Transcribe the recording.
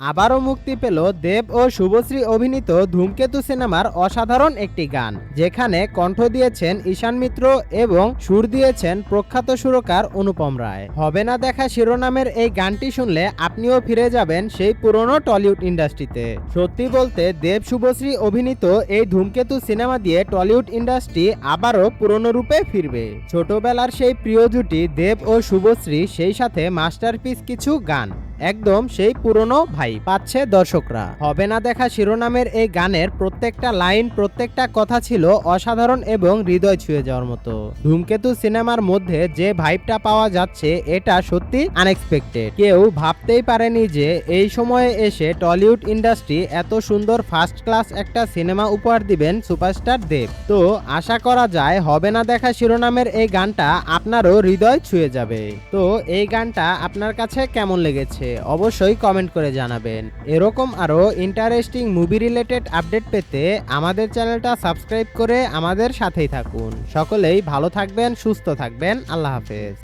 আবারও মুক্তি পেল দেব ও শুভশ্রী অভিনীত ধূমকেতু সিনেমার অসাধারণ একটি গান, যেখানে কণ্ঠ দিয়েছেন ঈশান মিত্র এবং সুর দিয়েছেন প্রখ্যাত সুরকার অনুপম রায়। হবে না দেখা শিরোনামের এই গানটি শুনলে আপনিও ফিরে যাবেন সেই পুরনো টলিউড ইন্ডাস্ট্রিতে। সত্যি বলতে দেব শুভশ্রী অভিনীত এই ধূমকেতু সিনেমা দিয়ে টলিউড ইন্ডাস্ট্রি আবারও পুরনো রূপে ফিরবে। ছোটবেলার সেই প্রিয় জুটি দেব ও শুভশ্রী সেই সাথে মাস্টারপিস কিছু গান। একদম সেই পুরনো ভাই, পাচ্ছে দর্শকরা। হবে না দেখা শিরোনামের এই গানের প্রত্যেকটা লাইন, প্রত্যেকটা কথা ছিল অসাধারণ এবং হৃদয় ছুঁয়ে যাওয়ার মতো। ধূমকেতু সিনেমার মধ্যে যে ভাইবটা পাওয়া যাচ্ছে, এটা সত্যি আনএক্সপেক্টেড কেউ ভাবতেই পারেনি যে এই সময়ে এসে টলিউড ইন্ডাস্ট্রি এত সুন্দর ফার্স্ট ক্লাস একটা সিনেমা উপহার দিবেন সুপারস্টার দেব। তো আশা করা যায় হবে না দেখা শিরোনামের এই গানটা আপনারও হৃদয় ছুঁয়ে যাবে। তো এই গানটা আপনার কাছে কেমন লেগেছে? অবশ্যই কমেন্ট করে জানাবেন। এরকম আরও ইন্টারেস্টিং মুভি রিলেটেড আপডেট পেতে আমাদের চ্যানেলটা সাবস্ক্রাইব করে আমাদের সাথেই থাকুন। সকলেই ভালো থাকবেন, সুস্থ থাকবেন। আল্লাহ হাফেজ।